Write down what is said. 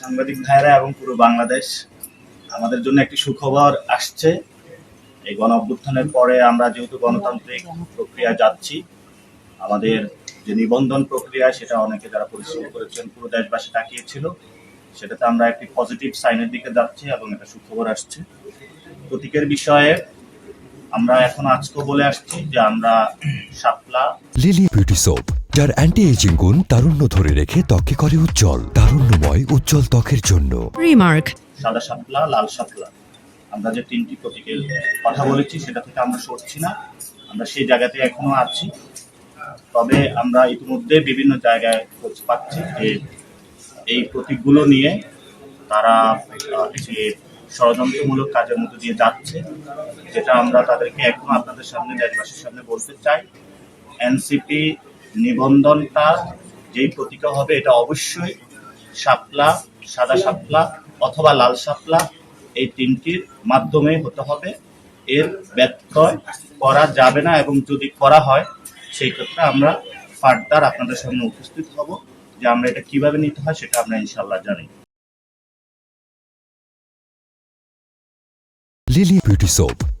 সাংবাদিক ভাইরা এবং পুরো বাংলাদেশ আমাদের জন্য একটি সুখবর আসছে। এই গণ অভ্যুত্থানের পরে আমরা যেহেতু গণতান্ত্রিক প্রক্রিয়া যাচ্ছি, আমাদের যে নিবন্ধন প্রক্রিয়া সেটা অনেকে যারা পরিশ্রম করেছেন পুরো দেশবাসী তাকিয়েছিল, সেটাতে আমরা একটি পজিটিভ সাইনের দিকে যাচ্ছি এবং একটা সুখবর আসছে। প্রতীকের বিষয়ে আমরা এখন আজকে বলে আসছি যে আমরা শাপলা লিলি বিউটি সোপ যার অ্যান্টি এজিং গুণ তারুণ্য ধরে রেখে ত্বকে করে উজ্জ্বল তারুণ্যময় উজ্জ্বল ত্বকের জন্য। Remark. সাদা শাপলা লাল শাপলা। আমরা যে তিনটি প্রতীকের কথা বলেছি সেটা থেকে আমরা সরছি না। আমরা সেই জায়গাতে এখনও আছি। তবে আমরা ইতিমধ্যে বিভিন্ন জায়গায় খোঁজ পাচ্ছি যে এই প্রতীকগুলো নিয়ে তারা যে ষড়যন্ত্রমূলক কাজের মধ্যে দিয়ে যাচ্ছে যেটা আমরা তাদেরকে এখন আপনাদের সামনে দেশবাসীর সামনে বলতে চাই। এনসিপি নিবন্ধনটা যেই প্রতীক হবে, এটা অবশ্যই শাপলা, সাদা শাপলা অথবা লাল শাপলা এই তিনটির মাধ্যমে হতে হবে। এর ব্যত্যয় করা যাবে না এবং যদি করা হয়, সেই ক্ষেত্রে আমরা ফার্দার আপনাদের সামনে উপস্থিত হব যে আমরা এটা কীভাবে নিতে হয় সেটা আমরা ইনশাল্লাহ জানি। Lily beauty soap